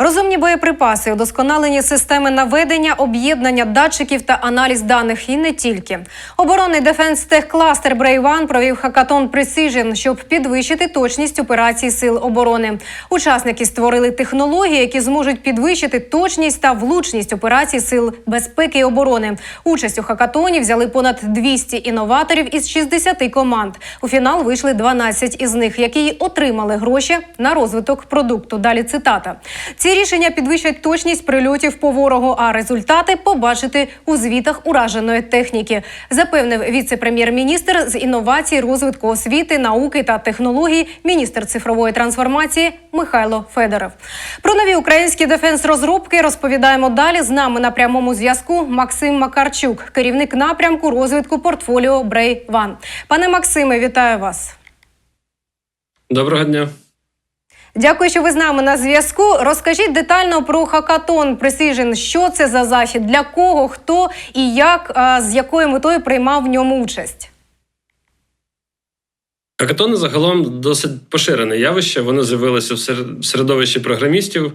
Розумні боєприпаси, удосконалені системи наведення, об'єднання датчиків та аналіз даних і не тільки. Оборонний дефенс техкластер Брейван провів хакатон Precision, щоб підвищити точність операцій сил оборони. Учасники створили технології, які зможуть підвищити точність та влучність операцій сил безпеки і оборони. Участь у хакатоні взяли понад 200 інноваторів із 60 команд. У фінал вийшли 12 із них, які отримали гроші на розвиток продукту. Далі цитата: ці рішення підвищать точність прильотів по ворогу, а результати побачити у звітах ураженої техніки, запевнив віце-прем'єр-міністр з інновацій, розвитку освіти, науки та технологій, міністр цифрової трансформації Михайло Федоров. Про нові українські дефенс-розробки розповідаємо далі. З нами на прямому зв'язку Максим Макарчук, керівник напрямку розвитку портфоліо Брей Ван. Пане Максиме, вітаю вас. Доброго дня. Дякую, що ви з нами на зв'язку. Розкажіть детально про хакатон Precision. Що це за захід, для кого, хто і як, з якою метою приймав в ньому участь. Хакатони загалом досить поширене явище. Воно з'явилося в середовищі програмістів,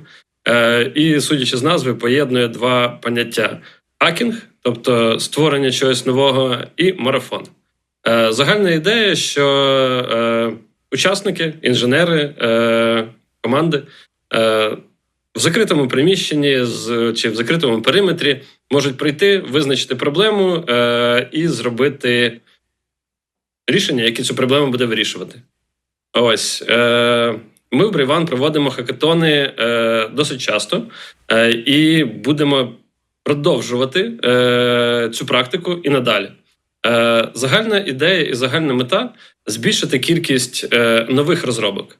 е, і, судячи з назви, поєднує два поняття: хакінг, тобто створення чогось нового, і марафон. Е, загальна ідея, що е, учасники, інженери, е, команди е, в закритому приміщенні з, чи в закритому периметрі можуть прийти, визначити проблему е, і зробити рішення, які цю проблему буде вирішувати. Ось е, ми в Брейван проводимо хакатони е, досить часто е, і будемо продовжувати е, цю практику і надалі. Е, загальна ідея і загальна мета збільшити кількість е, нових розробок.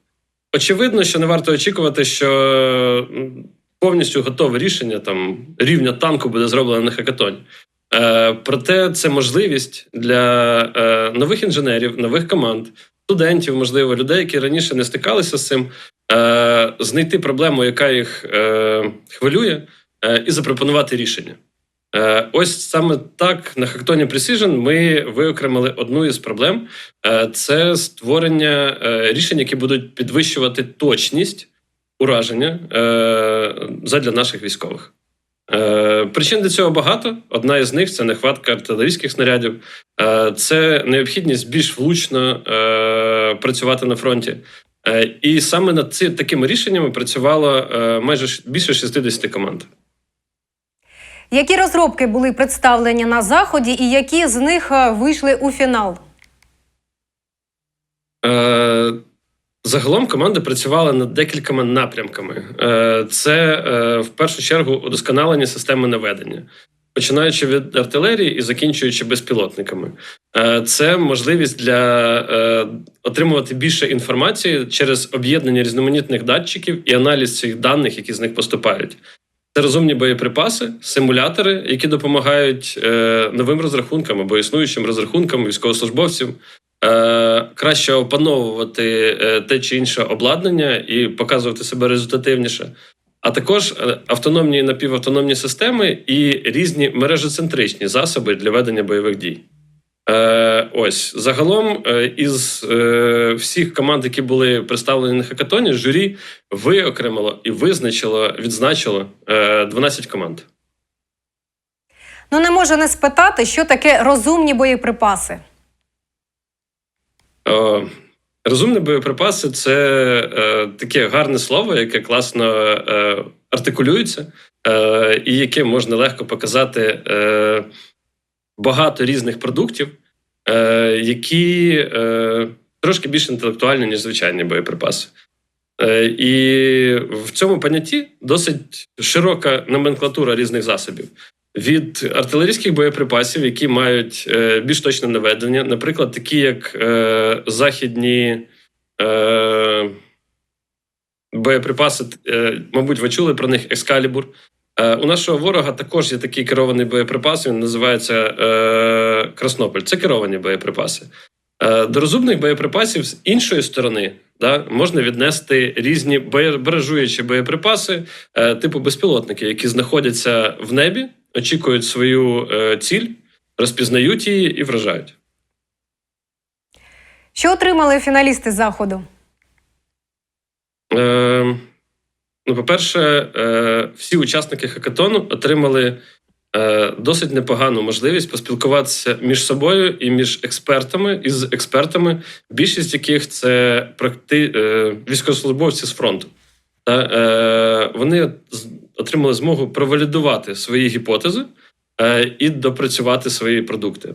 Очевидно, що не варто очікувати, що повністю готове рішення там рівня танку буде зроблено на хакатоні. Е, проте це можливість для нових інженерів, нових команд, студентів, можливо, людей, які раніше не стикалися з цим, знайти проблему, яка їх хвилює, і запропонувати рішення. Е, ось саме так на Hackathon Precision ми виокремили одну із проблем: Е, це створення е, рішень, які будуть підвищувати точність ураження задля наших військових. Причин для цього багато. Одна із них це нехватка артилерійських снарядів, це необхідність більш влучно працювати на фронті. І саме над ці такими рішеннями працювало майже більше 60 команд. Які розробки були представлені на заході, і які з них е, вийшли у фінал? Е, Загалом команда працювала над декількома напрямками. Е, Це в першу чергу удосконалення системи наведення, починаючи від артилерії і закінчуючи безпілотниками. Це можливість для отримувати більше інформації через об'єднання різноманітних датчиків і аналіз цих даних, які з них поступають. Це розумні боєприпаси, симулятори, які допомагають е, новим розрахункам або існуючим розрахункам військовослужбовців е, краще опановувати е, те чи інше обладнання і показувати себе результативніше. А також е, автономні і напівавтономні системи і різні мережоцентричні засоби для ведення бойових дій. Е, ось загалом е, із е, всіх команд, які були представлені на хакатоні, журі виокремило і визначило, відзначило е, 12 команд. Ну не можу не спитати, що таке розумні боєприпаси. Е, Розумні боєприпаси це е, таке гарне слово, яке класно е, артикулюється, е, і яке можна легко показати е, багато різних продуктів, е, які е, трошки більш інтелектуальні, ніж звичайні боєприпаси. Е, і в цьому понятті досить широка номенклатура різних засобів. Від артилерійських боєприпасів, які мають е, більш точне наведення, наприклад, такі як е, західні е, боєприпаси, е, мабуть, ви чули про них Екскалібур. Е, у нашого ворога також є такий керований боєприпас, він називається е, Краснополь. Це керовані боєприпаси. Е, До розумних боєприпасів з іншої сторони да, можна віднести різні баражуючі боєприпаси, е, типу безпілотники, які знаходяться в небі, очікують свою е, ціль, розпізнають її і вражають. Що отримали фіналісти заходу? Е, ну, по-перше, е, всі учасники хакатону отримали е, досить непогану можливість поспілкуватися між собою і між експертами із експертами, більшість яких це практи, е, військовослужбовці з фронту. Та, вони отримали змогу провалідувати свої гіпотези і допрацювати свої продукти.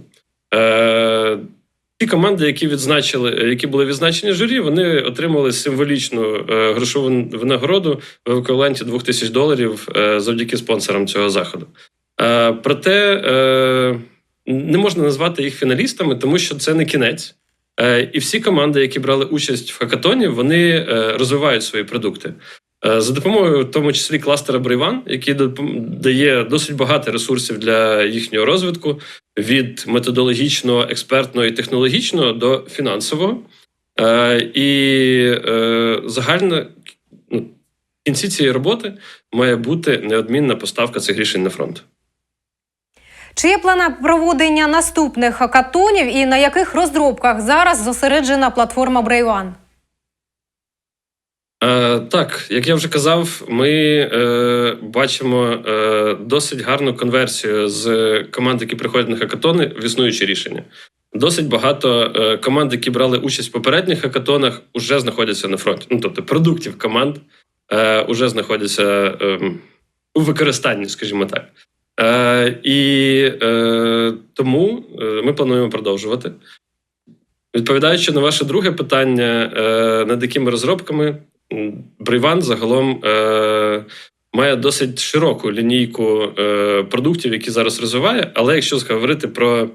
Е, Ті команди, які відзначили, які були відзначені журі, вони отримали символічну е, грошову винагороду в еквіваленті 2000 доларів е, завдяки спонсорам цього заходу. Е, проте е, не можна назвати їх фіналістами, тому що це не кінець. Е, і всі команди, які брали участь в хакатоні, вони е, розвивають свої продукти. Е, За допомогою, в тому числі кластера Брейван, який дає досить багато ресурсів для їхнього розвитку, від методологічного, експертного і технологічного до фінансового. Е, і е, загальна ну, в кінці цієї роботи має бути неодмінна поставка цих рішень на фронт. Чи є плани проведення наступних хакатонів і на яких розробках зараз зосереджена платформа Брейван? Е, так, як я вже казав, ми е, бачимо е, досить гарну конверсію з команд, які приходять на хакатони, в існуючі рішення. Досить багато е, команд, які брали участь в попередніх хакатонах, вже знаходяться на фронті. Ну тобто продуктів команд е, вже знаходяться е, у використанні, скажімо так. Е, і е, тому е, ми плануємо продовжувати. Відповідаючи на ваше друге питання, е, над якими розробками, м, Брейван загалом е, має досить широку лінійку е, продуктів, які зараз розвиває. Але якщо говорити про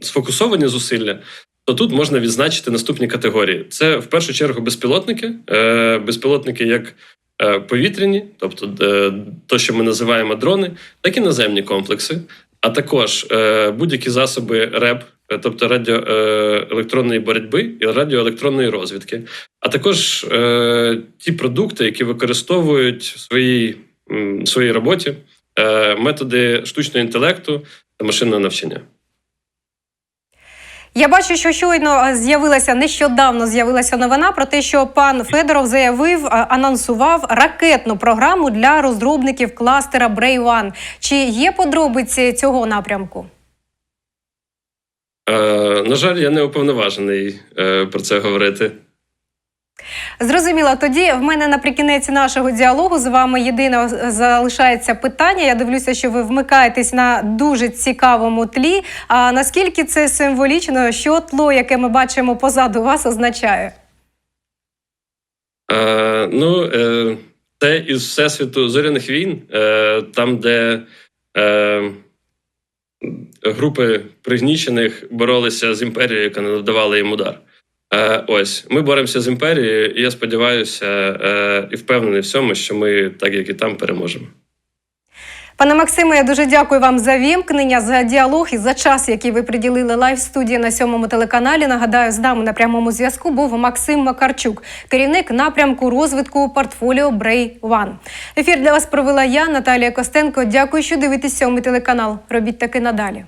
сфокусовані зусилля, то тут можна відзначити наступні категорії: це в першу чергу безпілотники, е, безпілотники як е, повітряні, тобто е, то, що ми називаємо дрони, так і наземні комплекси, а також е, будь-які засоби РЕБ, е, тобто радіоелектронної боротьби і радіоелектронної розвідки, а також е, ті продукти, які використовують в своїй, в своїй роботі е, методи штучного інтелекту та машинного навчання. Я бачу, що щойно е, з'явилася нещодавно з'явилася новина про те, що пан Федоров заявив, е, анонсував ракетну програму для розробників кластера Брейван. Чи є подробиці цього напрямку? Е, на жаль, я не уповноважений е, про це говорити. Зрозуміло. Тоді в мене наприкінець нашого діалогу з вами єдине залишається питання. Я дивлюся, що ви вмикаєтесь на дуже цікавому тлі. А наскільки це символічно, що тло, яке ми бачимо позаду вас, означає? Е, ну, е, це із Всесвіту зоряних війн, е, там, де е, групи пригнічених боролися з імперією, яка не надавала їм удар. Е, ось ми боремося з імперією, і я сподіваюся е, і впевнений в цьому, що ми, так як і там, переможемо. Пане Максиме, я дуже дякую вам за вімкнення, за діалог і за час, який ви приділили лайв студії на сьомому телеканалі. Нагадаю, з нами на прямому зв'язку був Максим Макарчук, керівник напрямку розвитку портфоліо Брей Ван. Ефір для вас провела я, Наталія Костенко. Дякую, що дивитесь сьомий телеканал. Робіть таки надалі.